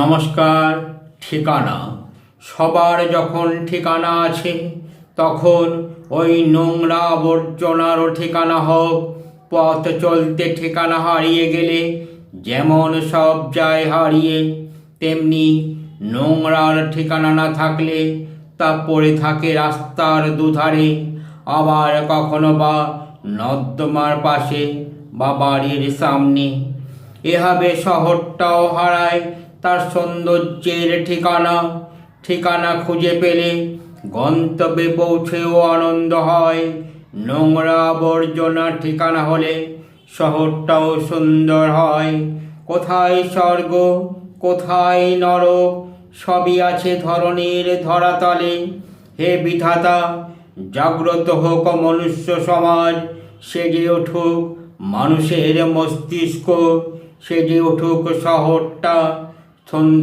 নমস্কার, ঠিকানা। সবার যখন ঠিকানা আছে, তখন ওই নোংরা আবর্জনারও ঠিকানা হোক, পথ চলতে ঠিকানা হারিয়ে গেলে যেমন সব যায় হারিয়ে, তেমনি নোংরার ঠিকানা না থাকলে তা পড়ে থাকে রাস্তার দুধারে, আবার কখনো বা নর্দমার পাশে বা বাড়ির সামনে। এভাবে শহরটাও হারায়, তার সৌন্দর্যের ঠিকানা ঠিকানা খুঁজে পেলে গন্তব্যে পৌঁছেও আনন্দ হয়। নোংরা আবর্জনার ঠিকানা হলে শহরটাও সুন্দর হয়। কোথায় স্বর্গ, কোথায় নরক, সবই আছে ধরনের ধরাতলে। হে বিধাতা, জাগ্রত হোক মনুষ্য সমাজ, সেজে উঠুক মানুষের মস্তিষ্ক সেজে উঠুক শহরটা সুন্দর